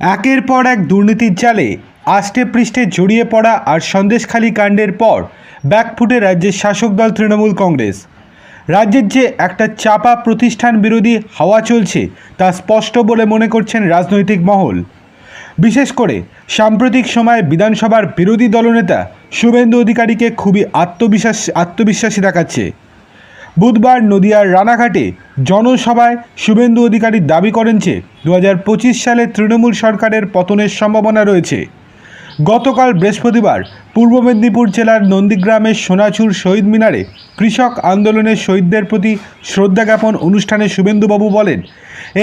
একের পর এক দুর্নীতির জালে আষ্টে পৃষ্ঠে জড়িয়ে পড়া আর সন্দেশখালী কাণ্ডের পর ব্যাকফুটে রাজ্যের শাসক দল তৃণমূল কংগ্রেস। রাজ্যের যে একটা চাপা প্রতিষ্ঠান বিরোধী হাওয়া চলছে তা স্পষ্ট বলে মনে করছেন রাজনৈতিক মহল। বিশেষ করে সাম্প্রতিক সময়ে বিধানসভার বিরোধী দলনেতা শুভেন্দু অধিকারীকে খুবই আত্মবিশ্বাস, আত্মবিশ্বাসী দেখাচ্ছে। বুধবার নদিয়ার রানাঘাটে জনসভায় শুভেন্দু অধিকারী দাবি করেন যে দু হাজার পঁচিশ সালে তৃণমূল সরকারের পতনের সম্ভাবনা রয়েছে। গতকাল বৃহস্পতিবার পূর্ব মেদিনীপুর জেলার নন্দীগ্রামের সোনাচুর শহীদ মিনারে কৃষক আন্দোলনের শহীদদের প্রতি শ্রদ্ধা জ্ঞাপন অনুষ্ঠানে শুভেন্দুবাবু বলেন,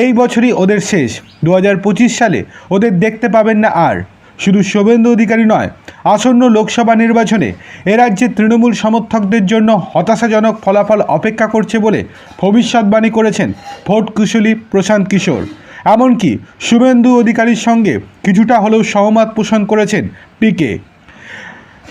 এই বছরই ওদের শেষ। দু হাজার পঁচিশ সালে ওদের দেখতে পাবেন না আর। শুধু শুভেন্দু অধিকারী নয়, আসন্ন লোকসভা নির্বাচনে এ রাজ্যে তৃণমূল সমর্থকদের জন্য হতাশাজনক ফলাফল অপেক্ষা করছে বলে ভবিষ্যৎবাণী করেছেন ভোট কুশলী প্রশান্ত কিশোর। এমনকি শুভেন্দু অধিকারীর সঙ্গে কিছুটা হলেও সহমত পোষণ করেছেন পিকে।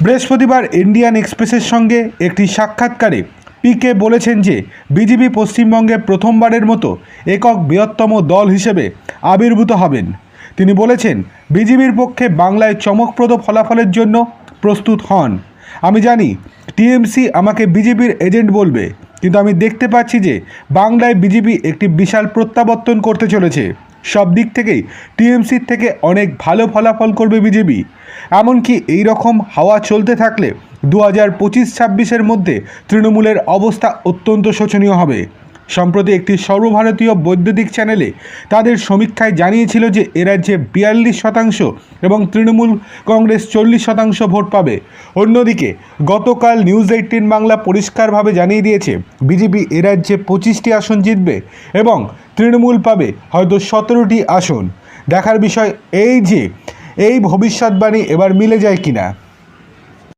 বৃহস্পতিবার ইন্ডিয়ান এক্সপ্রেসের সঙ্গে একটি সাক্ষাৎকারে পিকে বলেছেন যে, বিজেপি পশ্চিমবঙ্গে প্রথমবারের মতো একক বৃহত্তম দল হিসেবে আবির্ভূত হবেন। তিনি বলেছেন বিজেপির পক্ষে বাংলায় চমকপ্রদ ফলাফলের জন্য প্রস্তুত হন। আমি জানি, টিএমসি আমাকে বিজেপির এজেন্ট বলবে, কিন্তু আমি দেখতে পাচ্ছি যে বাংলায় বিজেপি একটি বিশাল প্রত্যাবর্তন করতে চলেছে। সব দিক থেকেই টিএমসির থেকে অনেক ভালো ফলাফল করবে বিজেপি এমনকি এই রকম হাওয়া চলতে থাকলে দু হাজার পঁচিশ ছাব্বিশের মধ্যে তৃণমূলের অবস্থা অত্যন্ত শোচনীয় হবে। সম্প্রতি একটি সর্বভারতীয় বৈদ্যুতিক চ্যানেলে তাদের সমীক্ষায় জানিয়েছিল যে এ রাজ্যে বিয়াল্লিশ শতাংশ এবং তৃণমূল কংগ্রেস চল্লিশ শতাংশ ভোট পাবে। অন্যদিকে, গতকাল নিউজ এইটিন বাংলা পরিষ্কারভাবে জানিয়ে দিয়েছে, বিজেপি এ রাজ্যে পঁচিশটি আসন জিতবে এবং তৃণমূল পাবে হয়তো সতেরোটি আসন। দেখার বিষয় এই যে, এই ভবিষ্যৎবাণী এবার মিলে যায় কিনা?